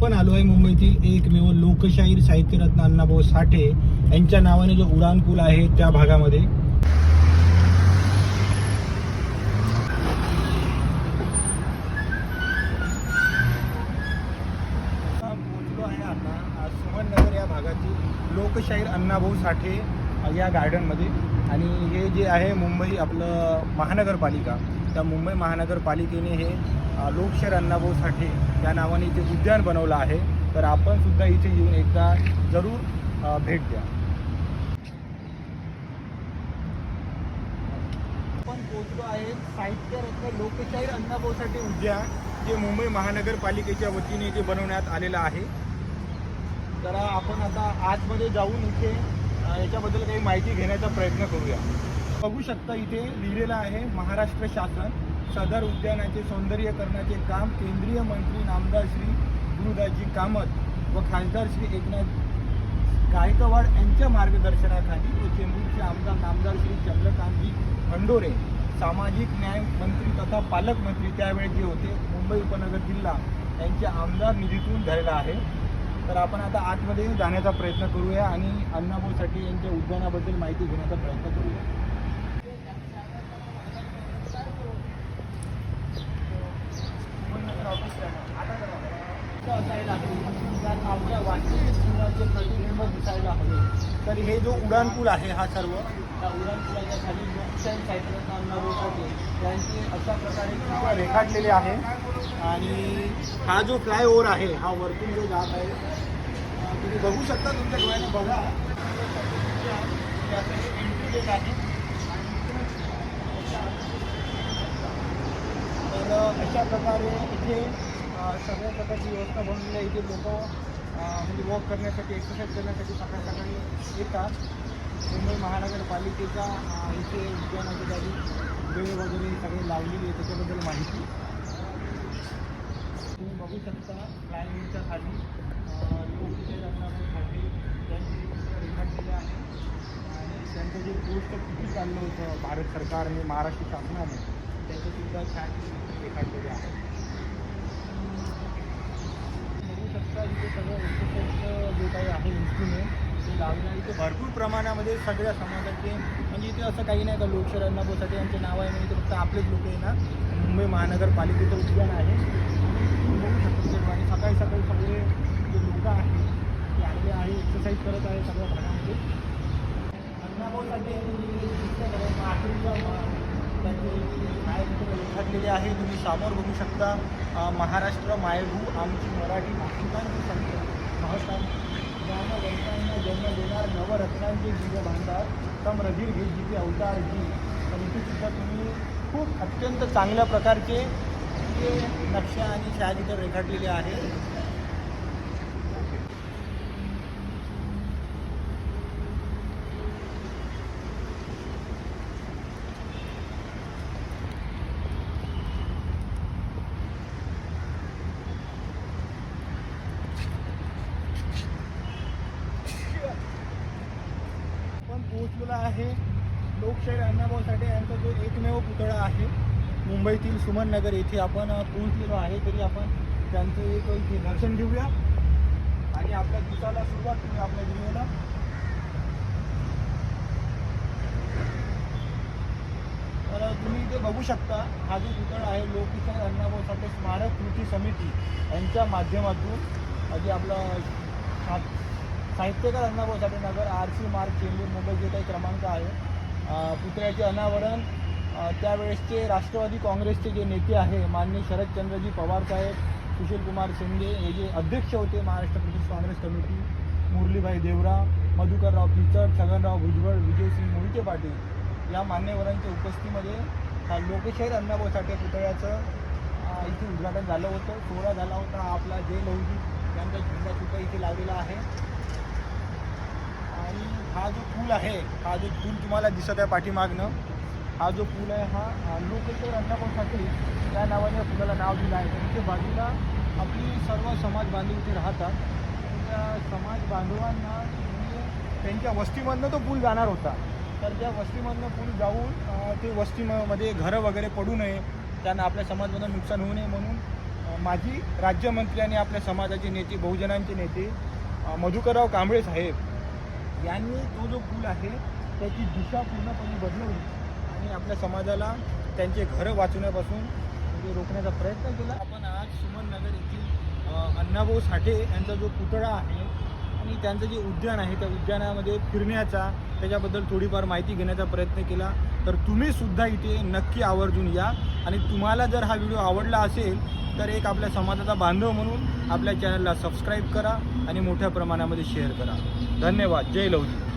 आपण आलो आहे मुंबईतील एकमेव लोकशाहीर साहित्यरत्न अण्णाभाऊ साठे. यांच्या नावाने जो उडान पूल आहे त्या भागामध्ये. आहे आता आज या भागातील लोकशाहीर अण्णाभाऊ साठे. या गार्डनमध्ये आणि हे जे आहे मुंबई आपलं महानगरपालिका त्या मुंबई महानगरपालिकेने हे लोकशाहीर अण्णाभाऊ साठे या नावाने इथे उद्यान बनवलं आहे. तर आपण सुद्धा इथे येऊन एकदा जरूर भेट द्या. आपण पोहोचलो आहे साहित्य लोकशाहीर अण्णाभाऊ साठे उद्यान जे मुंबई महानगरपालिकेच्या वतीने इथे बनवण्यात आलेलं आहे. तर आपण आता आतमध्ये जाऊन इथे याच्याबद्दल काही माहिती घेण्याचा प्रयत्न करूया. बघू शकता इथे लिहिलेलं आहे महाराष्ट्र शासन सदर उद्यानाचे सौंदर्यकरणाचे काम केंद्रीय मंत्री नामदार श्री गुरुदासजी कामत व खासदार श्री एकनाथ गायकवाड यांच्या मार्गदर्शनाखाली व चेंबूरचे आमदार नामदार श्री चंद्रकांतजी खंडोरे सामाजिक न्याय मंत्री तथा पालकमंत्री त्यावेळी जे होते मुंबई उपनगर जिल्हा यांच्या आमदार निधीतून झालेला आहे. तर आपण आता आतमध्ये जाण्याचा प्रयत्न करूया आणि अण्णाभाऊसाठी यांच्या उद्यानाबद्दल माहिती घेण्याचा प्रयत्न करूया. असायला हवे त्यात आपल्या वास्तविक जीवनाचे प्रतिबिंब दिसायला हवे. तर हे जो उडान पूल आहे हा सर्व त्या उडान पुलाच्या खाली लोकशाही साहित्य अण्णाभाऊसाठी त्यांचे अशा प्रकारे रेखाटलेले आहे. आणि हा जो फ्लायओव्हर आहे हा वरतून जो जात आहे तुम्ही बघू शकता तुमच्या डोळ्याने बघा. एंट्री गेट आहे तर अशा प्रकारे इथे सगळ्या प्रकारची व्यवस्था बनवलेली आहे. इथे लोक म्हणजे वॉक करण्यासाठी एक्सरसाइज करण्यासाठी सकाळ सकाळी येतात. मुंबई महानगरपालिकेचा इथे उद्यानाच्या जागी वेळ वगैरे सगळे लावलेली आहे त्याच्याबद्दल माहिती. तुम्ही बघू शकता फ्लायओव्हरच्या खाली अ, लोकशाही रत्नाभाऊसाठी त्यांची रेखाटलेले आहे आणि त्यांचं जे गोष्ट किती चाललं होतं भारत सरकारने महाराष्ट्र शासनाने त्याचं सुद्धा छान चित्र आहे बघू शकता इथे सगळं एक्सरसाइजचं जे काही आहे इन्स्ट्रुमेंट ते लावलं आहे इथे भरपूर प्रमाणामध्ये सगळ्या समाजाचे म्हणजे इथे असं काही नाही का लोकशाही अण्णाभाऊसाठी यांचे नाव आहे म्हणजे फक्त आपलेच लोक आहे ना. मुंबई महानगरपालिकेचं उद्यान आहे. बघू शकतो आणि सकाळी सकाळी सगळे जे लोक आहेत ते आले आहे एक्सरसाइज करत आहे सगळ्या भागामध्ये अण्णाभाऊसाठी यांनी आहे रेखाटलेले आहे. तुम्ही समोर बघू शकता महाराष्ट्र मायभू आमची मराठी भाषिकांची संख्या. महाराष्ट्र ज्ञान वंशांना जन्म देणार नवरत्नांचे बीज बांधणार तम रधीर घेत जिथे अवतार जी तर इथे सुद्धा तुम्ही खूप अत्यंत चांगल्या प्रकारचे नक्षा आणि छायाचित्र रेखाटलेले आहे आपण पोहोचलेलो आहे. लोकशाहीर अण्णाभाऊ साठे यांचा जो एकमेव पुतळा आहे मुंबईतील सुमन नगर येथे आपण पोहोचलेलो आहे. तरी आपण त्यांचं एक इथे दर्शन घेऊया. आणि आपल्या दिवसाला सुरुवात करूया आपल्या व्हिडिओला. तर तुम्ही इथे बघू शकता हा जो पुतळा आहे लोकशाहीर अण्णाभाऊ साठे स्मारक कृती समिती यांच्या माध्यमातून जे आपलं साहित्यकार अण्णाभाऊ साठे नगर आर सी मार्ग चेंबूर मुंबई जे काही क्रमांक आहे पुतळ्याचे अनावरण त्यावेळेसचे राष्ट्रवादी काँग्रेसचे जे नेते आहे माननीय शरदचंद्रजी पवार साहेब सुशीलकुमार शिंदे हे जे अध्यक्ष होते महाराष्ट्र प्रदेश काँग्रेस कमिटी मुरलीभाई देवरा मधुकरराव पिचड छगनराव भुजबळ विजयसिंग मोहिते पाटील या मान्यवरांच्या उपस्थितीमध्ये लोकशाहीर अण्णाभाऊ साठे पुतळ्याचं इथे उद्घाटन झालं होतं सोहळा झाला होता आपला जय लहुजी यांचा झेंडा सुद्धा इथे लावलेला आहे. हा जो पूल आहे हा जो पूल तुम्हाला दिसत आहे पाठीमागनं हा जो पूल आहे हा अ, लोकशाहीर अण्णाभाऊ साठे या नावाने या पुलाला नाव दिलं आहे. तर इथे बाजूला आपली सर्व समाज बांधव इथे राहतात. त्या समाज बांधवांना त्यांच्या वस्तीमधनं तो पूल जाणार होता. तर त्या वस्तीमधनं पूल जाऊन ते वस्तीमध्ये घरं वगैरे पडू नये. त्यांना आपल्या समाजमधून नुकसान होऊ नये म्हणून माजी राज्यमंत्री आणि आपल्या समाजाचे नेते बहुजनांचे नेते मधुकरराव कांबळे साहेब यांनी तो जो पूल आहे त्याची दिशा पूर्णपणे बदलवली आणि आपल्या समाजाला त्यांचे घरं वाचवण्यापासून म्हणजे रोखण्याचा प्रयत्न केला. आपण आज सुमन नगर येथील अण्णाभाऊ साठे यांचा जो पुतळा आहे आणि त्यांचं जे उद्यान आहे त्या उद्यानामध्ये फिरण्याचा त्याच्याबद्दल थोडीफार माहिती घेण्याचा प्रयत्न केला. तर तुम्ही सुद्धा इथे नक्की आवर्जून या. आणि तुम्हाला जर हा व्हिडिओ आवडला असेल तर एक आपल्या समाजाचा बांधव म्हणून आपल्या चॅनलला सबस्क्राईब करा आणि मोठ्या प्रमाणामध्ये शेअर करा. धन्यवाद. जय लवजी